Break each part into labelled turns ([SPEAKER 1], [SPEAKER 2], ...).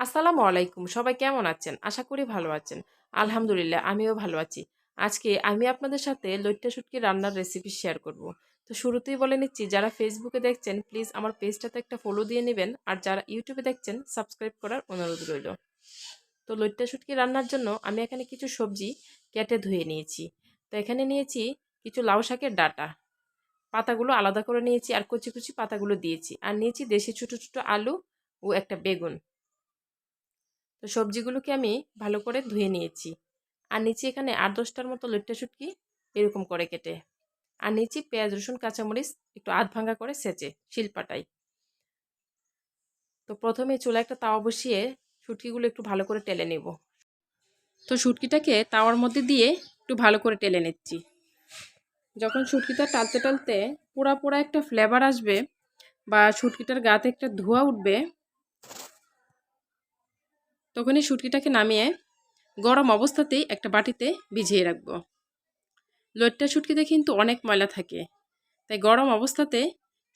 [SPEAKER 1] আসসালামু আলাইকুম, সবাই কেমন আছেন? আশা করি ভালো আছেন। আলহামদুলিল্লাহ, আমিও ভালো আছি। আজকে আমি আপনাদের সাথে লইট্টা শুটকি রান্নার রেসিপি শেয়ার করব। তো শুরুতেই বলে নিচ্ছি, যারা ফেসবুকে দেখছেন প্লিজ আমার পেজটাতে একটা ফলো দিয়ে নেবেন আর যারা ইউটিউবে দেখছেন সাবস্ক্রাইব করার অনুরোধ রইল। তো লইট্টা শুটকি রান্নার জন্য আমি এখানে কিছু সবজি কেটে ধুয়ে নিয়েছি। তো এখানে নিয়েছি কিছু লাউ শাকের ডাটা। পাতাগুলো আলাদা করে নিয়েছি আর কচি কচি পাতাগুলো দিয়েছি। আর নিয়েছি দেশি ছোটো ছোটো আলু ও একটা বেগুন। তো সবজিগুলোকে আমি ভালো করে ধুয়ে নিয়েছি। আর নিচে এখানে আট দশটার মতো লইট্টা শুটকি এরকম করে কেটে। আর নিচে পেঁয়াজ, রসুন, কাঁচামরিচ একটু আধ ভাঙ্গা করে সেচে শিলপাটাই তো প্রথমে চুলা একটা তাওয়া বসিয়ে শুটকিগুলো একটু ভালো করে টেলে নেব। তো শুটকিটাকে তাওয়ার মধ্যে দিয়ে একটু ভালো করে টেলে নিচ্ছি। যখন শুটকিটা টালতে টালতে পোড়া পোড়া একটা ফ্লেভার আসবে বা শুটকিটার গাতে একটা ধোয়া উঠবে তখনই শুটকিটাকে নামিয়ে গরম অবস্থাতেই একটা বাটিতে ভিজিয়ে রাখব। লইট্টা শুটকিতে কিন্তু অনেক ময়লা থাকে, তাই গরম অবস্থাতে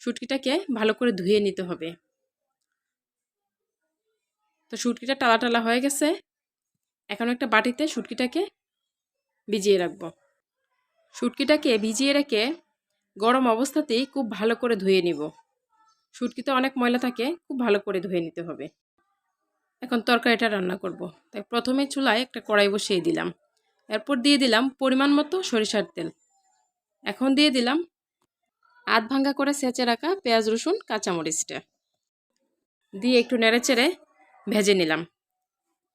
[SPEAKER 1] শুটকিটাকে ভালো করে ধুয়ে নিতে হবে। তো শুটকিটা টালা টালা হয়ে গেছে, এখন একটা বাটিতে শুটকিটাকে ভিজিয়ে রাখব। শুটকিটাকে ভিজিয়ে রেখে গরম অবস্থাতেই খুব ভালো করে ধুয়ে নিব। শুটকিতে অনেক ময়লা থাকে, খুব ভালো করে ধুয়ে নিতে হবে। এখন তরকারিটা রান্না করব। তাই প্রথমে চুলায় একটা কড়াই বসিয়ে দিলাম। এরপর দিয়ে দিলাম পরিমাণ মতো সরিষার তেল। এখন দিয়ে দিলাম আধ ভাঙ্গা করে সেচে রাখা পেঁয়াজ, রসুন, কাঁচামরিচটা। দিয়ে একটু নেড়েচেড়ে ভেজে নিলাম।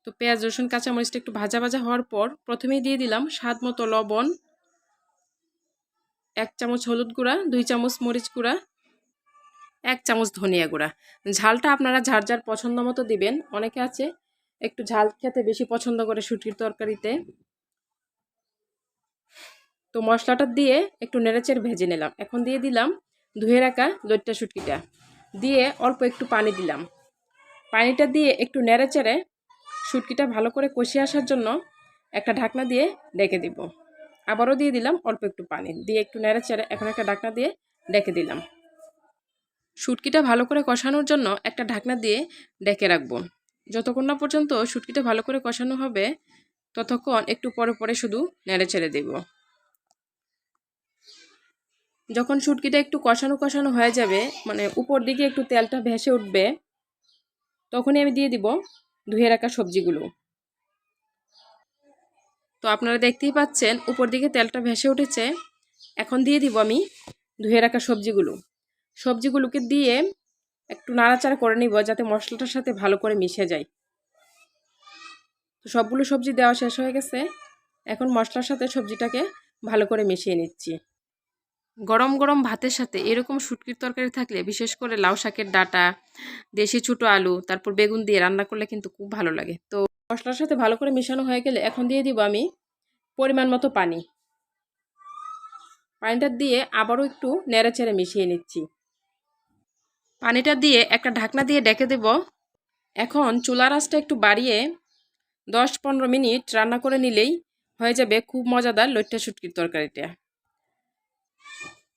[SPEAKER 1] তো পেঁয়াজ, রসুন, কাঁচামরিচটা একটু ভাজা ভাজা হওয়ার পর প্রথমেই দিয়ে দিলাম স্বাদ মতো লবণ, এক চামচ হলুদ গুঁড়া, দুই চামচ মরিচ গুঁড়া এক চামচ ধনিয়া গুঁড়া। ঝালটা আপনারা ঝার ঝার পছন্দ মতো দিবেন। অনেকে আছে একটু ঝাল খেতে বেশি পছন্দ করে শুটির তরকারিতে। তো মশলাটা দিয়ে একটু নেড়েচের ভেজে নিলাম। এখন দিয়ে দিলাম ধুয়ে রাখা লইট্টা শুটকিটা। দিয়ে অল্প একটু পানি দিলাম। পানিটা দিয়ে একটু নেড়েচেড়ে শুটকিটা ভালো করে কষিয়ে আসার জন্য একটা ঢাকনা দিয়ে ডেকে দিব। আবারও দিয়ে দিলাম অল্প একটু পানি। দিয়ে একটু নেড়েচেড়ে এখন একটা ঢাকনা দিয়ে ডেকে দিলাম। শুটকিটা ভালো করে কষানোর জন্য একটা ঢাকনা দিয়ে ডেকে রাখব। যতক্ষণ না পর্যন্ত শুটকিটা ভালো করে কষানো হবে, ততক্ষণ একটু পরে পরে শুধু নেড়ে ছেড়ে দেব। যখন শুটকিটা একটু কষানো কষানো হয়ে যাবে মানে উপর দিকে একটু তেলটা ভেসে উঠবে, তখনই আমি দিয়ে দিব ধুয়ে রাখা সবজিগুলো। তো আপনারা দেখতেই পাচ্ছেন, উপর দিকে তেলটা ভেসে উঠেছে। এখন দিয়ে দিব আমি ধুয়ে রাখা সবজিগুলো। সবজিগুলোকে দিয়ে একটু নাড়াচাড়া করে নিব যাতে মশলাটার সাথে ভালো করে মিশে যায়। তো সবগুলো সবজি দেওয়া শেষ হয়ে গেছে। এখন মশলার সাথে সবজিটাকে ভালো করে মিশিয়ে নিচ্ছি। গরম গরম ভাতের সাথে এরকম শুটকির তরকারি থাকলে বিশেষ করে লাউ শাকের ডাটা দেশি ছোটো আলু তারপর বেগুন দিয়ে রান্না করলে কিন্তু খুব ভালো লাগে। তো মশলার সাথে ভালো করে মিশানো হয়ে গেলে এখন দিয়ে দিব আমি পরিমাণ মতো পানি। পানিটা দিয়ে আবারও একটু নেড়ে চেড়ে মিশিয়ে নিচ্ছি। পানিটা দিয়ে একটা ঢাকনা দিয়ে ডেকে দেব। এখন চুলা রাসটা একটু বাড়িয়ে দশ পনেরো মিনিট রান্না করে নিলেই হয়ে যাবে খুব মজাদার লইট্টা শুটকির তরকারিটা।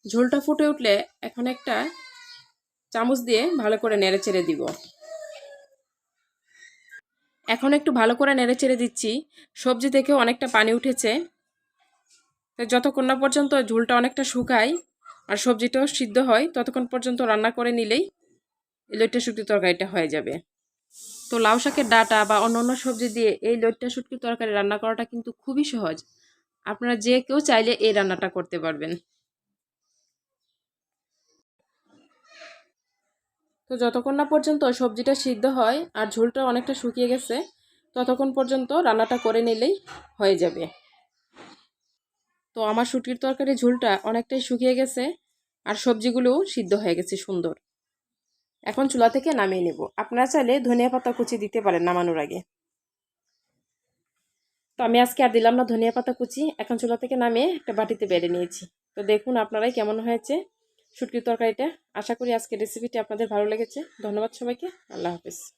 [SPEAKER 1] ঝোলটা ফুটে উঠলে এখন একটা চামচ দিয়ে ভালো করে নেড়ে চেড়ে দিব। এখন একটু ভালো করে নেড়ে চেড়ে দিচ্ছি। সবজি থেকে অনেকটা পানি উঠেছে। যতক্ষণ না পর্যন্ত ঝোলটা অনেকটা শুকায় আর সবজিটাও সিদ্ধ হয়, ততক্ষণ পর্যন্ত রান্না করে নিলেই লইট্টা শুটকি তরকারিটা হয়ে যাবে। তো লাউ শাকের ডাটা বা অন্য অন্য সবজি দিয়ে এই লইট্টা শুটকি তরকারি রান্না করাটা কিন্তু খুবই সহজ। আপনারা যে কেউ চাইলে এই রান্নাটা করতে পারবেন। তো যতক্ষণ না পর্যন্ত সবজিটা সিদ্ধ হয় আর ঝোলটা অনেকটা শুকিয়ে গেছে, ততক্ষণ পর্যন্ত রান্নাটা করে নিলেই হয়ে যাবে। তো আমার শুটির তরকারি ঝোলটা অনেকটাই শুকিয়ে গেছে আর সবজিগুলোও সিদ্ধ হয়ে গেছে সুন্দর। এখন চুলা থেকে নামিয়ে নেব। আপনারা চাইলে ধনিয়া পাতা কুচি দিতে পারেন নামানোর আগে। তো আমি আজকে আর দিলাম না ধনিয়া পাতা কুচি। এখন চুলা থেকে নামিয়ে একটা বাটিতে বেড়ে নিয়েছি। তো দেখুন আপনারাই কেমন হয়েছে শুটকির তরকারিটা। আশা করি আজকে রেসিপিটি আপনাদের ভালো লেগেছে। ধন্যবাদ সবাইকে। আল্লাহ হাফিজ।